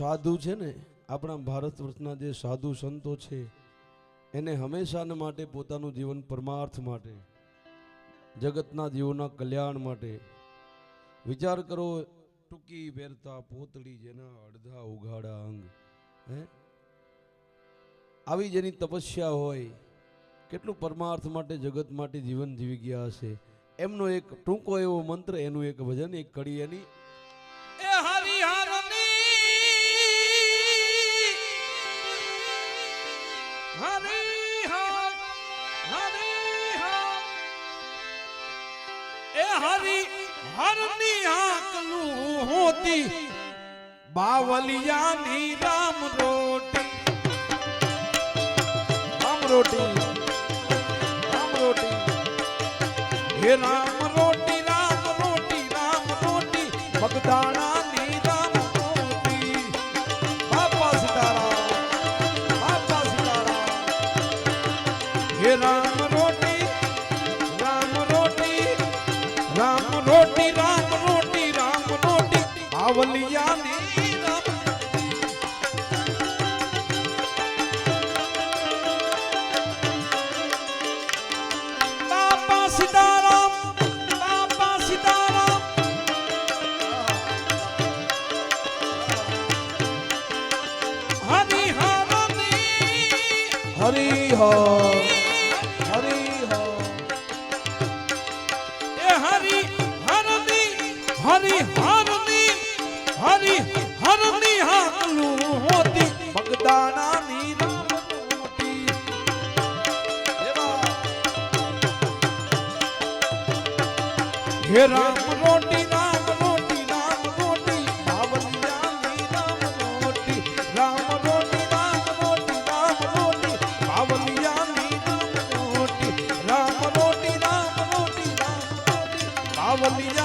સાધુ છે ને, આપણા ભારત વર્ષના જે સાધુ સંતો છે, એને હંમેશાને માટે પોતાનું જીવન પરમાર્થ માટે, જગતના જીવોના કલ્યાણ માટે, વિચાર કરો, ટૂંકી પહેરતા પોતળી જેના અડધા ઉઘાડા અંગ, હે? આવી જેની તપસ્યા હોય, કેટલું પરમાર્થ માટે જગત માટે જીવન જીવી ગયા હશે. એમનો એક ટૂંકો એવો મંત્ર, એનું એક ભજન, એક કડી એની હરી હરની હાકલું હોતી બાવલિયાની રામ રોટી. રામ રોટી રામ રોટી. હે રામ રોટી રામ રોટી રામ રોટી. બગદાણાની હે રામ રોટી રામ રોટી રામ રોટી રામ રોટી રામ રોટી આવલિયાની રામ બાપા સીતારામ હરી હરની હરી હરની હરી હરની હાકલું હોતી બગદાણાની રામ રોટી હે રામ રોટી રામ